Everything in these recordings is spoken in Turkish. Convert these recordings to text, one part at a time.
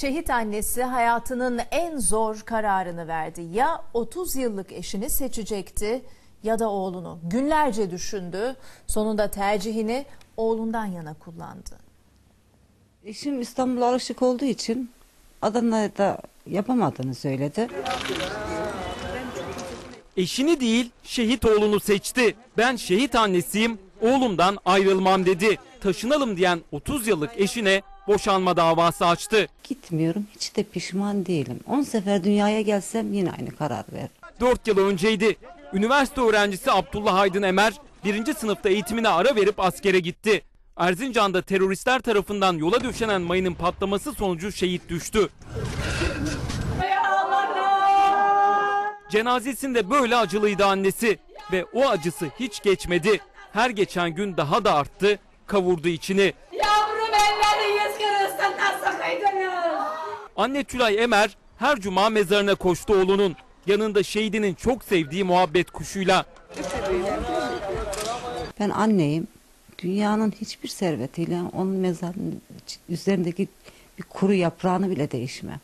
Şehit annesi hayatının en zor kararını verdi. Ya 30 yıllık eşini seçecekti ya da oğlunu. Günlerce düşündü. Sonunda tercihini oğlundan yana kullandı. Eşim İstanbul'a alışık olduğu için Adana'da yapamadığını söyledi. Eşini değil şehit oğlunu seçti. Ben şehit annesiyim oğlumdan ayrılmam dedi. Taşınalım diyen 30 yıllık eşine boşanma davası açtı. Gitmiyorum hiç de pişman değilim. 10 sefer dünyaya gelsem yine aynı karar veririm. 4 yıl önceydi. Üniversite öğrencisi Abdullah Aydın Emer birinci sınıfta eğitimine ara verip askere gitti. Erzincan'da teröristler tarafından yola döşenen mayının patlaması sonucu şehit düştü. Cenazesinde böyle acılıydı annesi ve o acısı hiç geçmedi. Her geçen gün daha da arttı, kavurdu içini. Yavrum elleriniz kırılsın nasıl kıydınız? Anne Tülay Emer her cuma mezarına koştu oğlunun. Yanında şehidinin çok sevdiği muhabbet kuşuyla. Ben anneyim. Dünyanın hiçbir servetiyle onun mezarının üzerindeki bir kuru yaprağını bile değişmem.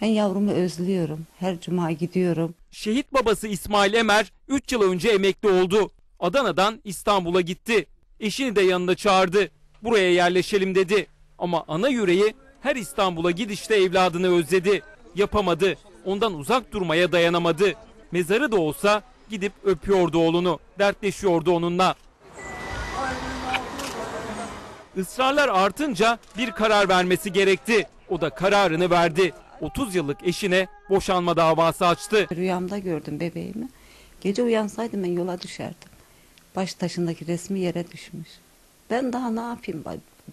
Ben yavrumu özlüyorum. Her cuma gidiyorum. Şehit babası İsmail Emer 3 yıl önce emekli oldu. Adana'dan İstanbul'a gitti. Eşini de yanına çağırdı. Buraya yerleşelim dedi. Ama ana yüreği her İstanbul'a gidişte evladını özledi. Yapamadı. Ondan uzak durmaya dayanamadı. Mezarı da olsa gidip öpüyordu oğlunu. Dertleşiyordu onunla. Israrlar artınca bir karar vermesi gerekti. O da kararını verdi. 30 yıllık eşine boşanma davası açtı. Rüyamda gördüm bebeğimi. Gece uyansaydım ben yola düşerdim. Baş taşındaki resmi yere düşmüş. Ben daha ne yapayım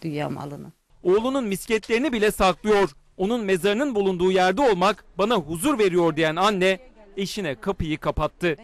dünya malını? Oğlunun misketlerini bile saklıyor. Onun mezarının bulunduğu yerde olmak bana huzur veriyor diyen anne eşine kapıyı kapattı.